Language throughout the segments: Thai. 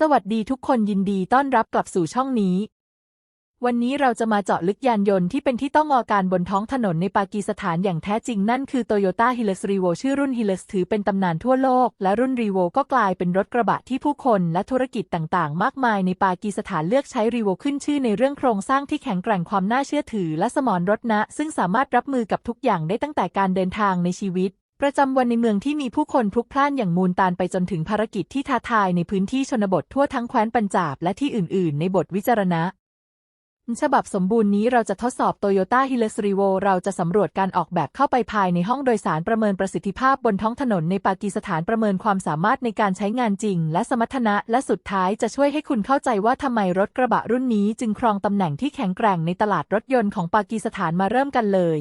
สวัสดีทุกคนยินดีต้อนรับกลับสู่ช่องนี้ วันนี้เราจะมาเจาะลึกยานยนต์ที่เป็นที่ต้องอการบนท้องถนนในปากีสถานอย่างแท้จริงนั่นคือ Toyota Hilux Revo ชื่อรุ่น Hilux ถือเป็นตำนานทั่วโลก และรุ่น Revo ก็กลายเป็นรถกระบะที่ผู้คนและธุรกิจต่างๆ มากมายในปากีสถานเลือกใช้ Revo ขึ้นชื่อในเรื่องโครงสร้างที่แข็งแกร่งความน่าเชื่อถือ และสมรรถนะ ซึ่งสามารถรับมือกับทุกอย่างได้ตั้งแต่การเดินทางในชีวิต ประจำวันในเมืองที่มีผู้คนพลุกพล่านอย่างมูลตานไปจนถึงภารกิจที่ท้าทายในพื้นที่ชนบททั่วทั้งแคว้นปัญจาบและที่อื่น ๆ ในบทวิจารณะ ฉบับสมบูรณ์นี้เราจะทดสอบ Toyota Hilux Revo เราจะสำรวจการออกแบบเข้าไปภายในห้องโดยสารประเมินประสิทธิภาพบนท้องถนนในปากีสถานประเมินความสามารถในการใช้งานจริง และสมรรถนะและสุดท้ายจะช่วยให้คุณเข้าใจว่าทำไมรถกระบะรุ่นนี้ จึงครองตำแหน่งที่แข็งแกร่งในตลาดรถยนต์ของปากีสถานมาเริ่มกันเลย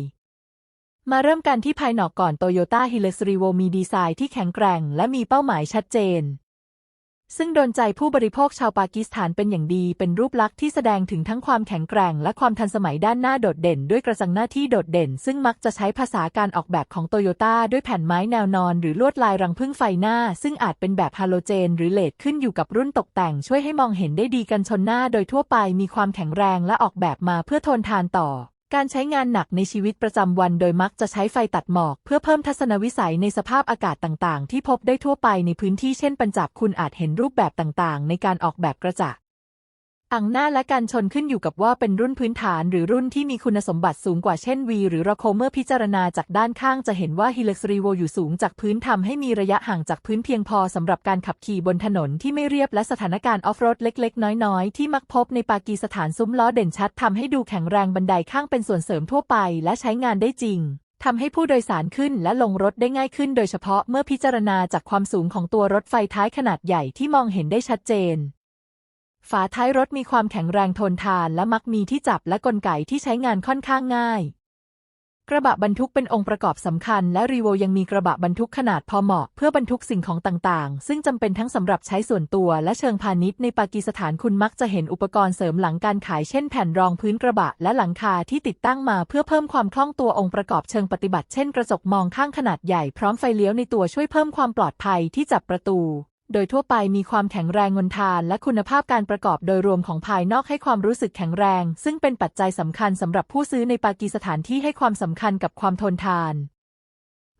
มาเริ่มกันที่ภายนอกก่อน Toyota Hilux Revo มีดีไซน์ที่แข็งแกร่ง และมีเป้าหมายชัดเจน ซึ่งโดนใจผู้บริโภคชาวปากีสถานเป็นอย่างดี เป็นรูปลักษณ์ที่แสดงถึงทั้งความแข็งแกร่ง และความทันสมัยด้านหน้าโดดเด่น ด้วยกระจังหน้าที่โดดเด่น ซึ่งมักจะใช้ภาษาการออกแบบของโตโยต้าด้วยแผ่นไม้แนวนอน หรือลวดลายรังพึ่งไฟหน้า ซึ่งอาจเป็นแบบฮาโลเจน หรือเลดขึ้นอยู่กับรุ่นตกแต่ง ช่วยให้มองเห็นได้ดีกันชนหน้า โดยทั่วไปมีความแข็งแรงและออกแบบมาเพื่อทนทานต่อ การใช้งานหนักในชีวิตประจำวันโดยมักจะใช้ไฟตัดหมอก เพื่อเพิ่มทัศนวิสัยในสภาพอากาศต่างๆ ที่พบได้ทั่วไปในพื้นที่เช่นปัญจับคุณอาจเห็นรูปแบบต่างๆ ในการออกแบบกระจก อ่างหน้าและการชนขึ้นอยู่กับว่าเป็นรุ่นพื้นฐานหรือรุ่นที่มีคุณสมบัติสูงกว่าเช่น V หรือ r a c o เมื่อพิจารณาจากด้านข้างจะเห็นว่า Hilux Revo อยู่สูงจากพื้นทำให้มีระยะห่างจากพื้นเพียงพอสำหรับการขับขี่บนถนนที่ไม่เรียบและสถานการณ์ออฟโรดเล็ก ๆ น้อย ๆ ที่มักพบในปากีสถานซุ้มล้อเด่นชัดทำให้ดูแข็งแรงบันไดข้างเป็นส่วนเสริมทั่วไปและใช้งานได้จริงทำให้ผู้โดยสารขึ้นและลงรถได้ง่ายขึ้นโดยเฉพาะเมื่อพิจารณาจากความสูงของตัวรถไฟท้ายขนาดใหญ่ที่มองเห็นได้ชัดเจน ฝาท้ายรถมีความแข็งแรงทนทานและมักมีที่จับและกลไกที่ใช้งานค่อนข้างง่าย กระบะบรรทุกเป็นองค์ประกอบสำคัญ และรีโวยังมีกระบะบรรทุกขนาดพอเหมาะเพื่อบรรทุกสิ่งของต่างๆ ซึ่งจำเป็นทั้งสำหรับใช้ส่วนตัวและเชิงพาณิชย์ในปากีสถานคุณมักจะเห็นอุปกรณ์เสริมหลังการขายเช่นแผ่นรองพื้นกระบะและหลังคาที่ติดตั้งมาเพื่อเพิ่มความคล่องตัวองค์ประกอบเชิงปฏิบัติเช่นกระจกมองข้างขนาดใหญ่พร้อมไฟเลี้ยวในตัวช่วยเพิ่มความปลอดภัยที่จับประตู โดยทั่วไปมีความแข็งแรงงนทานและคุณภาพการประกอบโดยรวมของภายนอกให้ความรู้สึกแข็งแรง ซึ่งเป็นปัจจัยสำคัญสำหรับผู้ซื้อในปากีสถานที่ให้ความสำคัญกับความทนทาน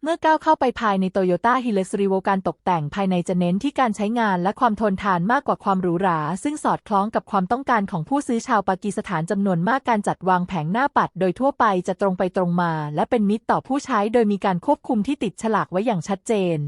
เมื่อก้าวเข้าไปภายในโตโยต้าฮิเลสรีโวการตกแต่งภายในจะเน้นที่การใช้งานและความทนทานมากกว่าความหรูหรา ซึ่งสอดคล้องกับความต้องการของผู้ซื้อชาวปากีสถานจำนวนมากการจัดวางแผงหน้าปัด โดยทั่วไปจะตรงไปตรงมา และเป็นมิตรต่อผู้ใช้โดยมีการควบคุมที่ติดฉลากไว้อย่างชัดเจน